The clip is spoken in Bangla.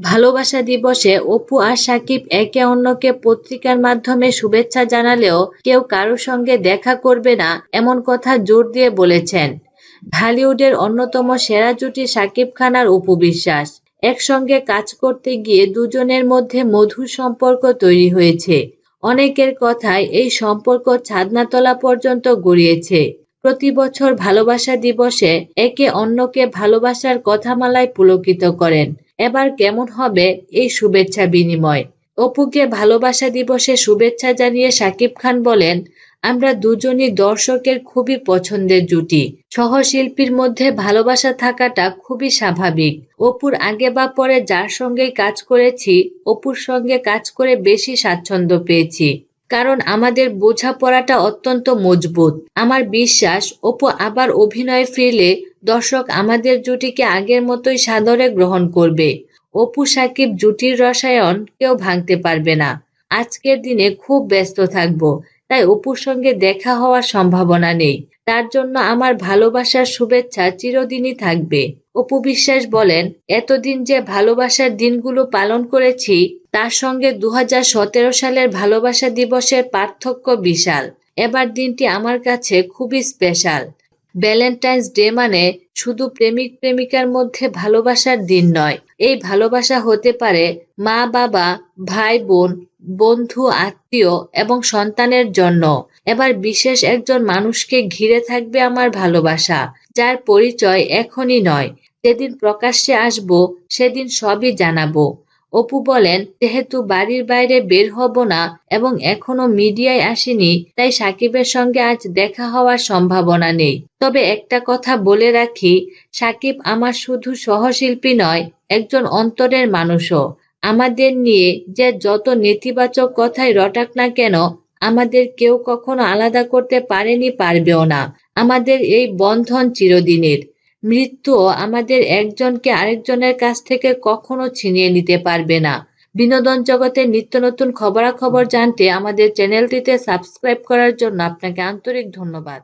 ভালোবাসা দিবসে অপু আর সাকিব একে অন্যকে পত্রিকার মাধ্যমে শুভেচ্ছা জানালেও কেউ কারও সঙ্গে দেখা করবে না, এমন কথা জোর দিয়ে বলেছেন। ঢালিউডের অন্যতম সেরা জুটি সাকিব খান আর অপু বিশ্বাস। একসঙ্গে কাজ করতে গিয়ে দুজনের মধ্যে মধুর সম্পর্ক তৈরি হয়েছে। অনেকের কথায় এই সম্পর্ক ছাদনাতলা পর্যন্ত গড়িয়েছে। প্রতি বছর ভালোবাসা দিবসে একে অন্যকে ভালোবাসার কথামালায় পুলকিত করেন। এবার কেমন হবে এই শুভেচ্ছা বিনিময়। অপুকে ভালোবাসা দিবসে শুভেচ্ছা জানিয়ে সাকিব খান বলেন, আমরা দুজনই দর্শকের খুবই পছন্দের জুটি। সহশিল্পীর মধ্যে ভালোবাসা থাকাটা খুবই স্বাভাবিক। অপুর আগে বা পরে যার সঙ্গেই কাজ করেছি, অপুর সঙ্গে কাজ করে বেশি স্বাচ্ছন্দ্য পেয়েছি। কারণ আমাদের বোঝাপড়াটা অত্যন্ত মজবুত। আমার বিশ্বাস, অপু আবার অভিনয়ে ফিরলে দর্শক আমাদের জুটিকে আগের মতোই সাদরে গ্রহণ করবে। অপু সাকিব জুটির রসায়ন কেউ ভাঙতে পারবে না। আজকের দিনে খুব ব্যস্ত থাকব, তাই অপুর সঙ্গে দেখা হওয়ার সম্ভাবনা নেই। তার জন্য আমার ভালোবাসার শুভেচ্ছা চিরদিনই থাকবে। অপু বিশ্বাস বলেন, এতদিন যে ভালোবাসার দিনগুলো পালন করেছি, তার সঙ্গে দু হাজার সতেরো সালের ভালোবাসা দিবসের পার্থক্য বিশাল। এবার দিনটি আমার কাছে খুবই স্পেশাল। ভ্যালেন্টাইন্স ডে মানে শুধু প্রেমিক প্রেমিকার মধ্যে ভালোবাসার দিন নয়। এই ভালোবাসা হতে পারে মা, বাবা, ভাই, বোন, বন্ধু, আত্মীয় এবং সন্তানের জন্য। এবার বিশেষ একজন মানুষকে ঘিরে থাকবে আমার ভালোবাসা, যার পরিচয় এখনই নয়। যেদিন প্রকাশ্যে আসব, সেদিন সবই জানাব। অপু বলেন, যেহেতু বাড়ির বাইরে বের হব না এবং এখনও মিডিয়ায় আসেনি, তাই সাকিবের সঙ্গে আজ দেখা হওয়ার সম্ভাবনা নেই। তবে একটা কথা বলে রাখি, সাকিব আমার শুধু সহশিল্পী নয়, একজন অন্তরের মানুষও। আমাদের নিয়ে যে যত নেতিবাচক কথাই রটাক না কেন, আমাদের কেউ কখনো আলাদা করতে পারেনি, পারবেও না। আমাদের এই বন্ধন চিরদিনের। মৃত্যুও আমাদের একজনকে আরেকজনের কাছ থেকে কখনো ছিনিয়ে নিতে পারবে না বিনোদন জগতের নিত্য নতুন খবরাখবর জানতে আমাদের চ্যানেলটিতে সাবস্ক্রাইব করার জন্য আপনাকে আন্তরিক ধন্যবাদ.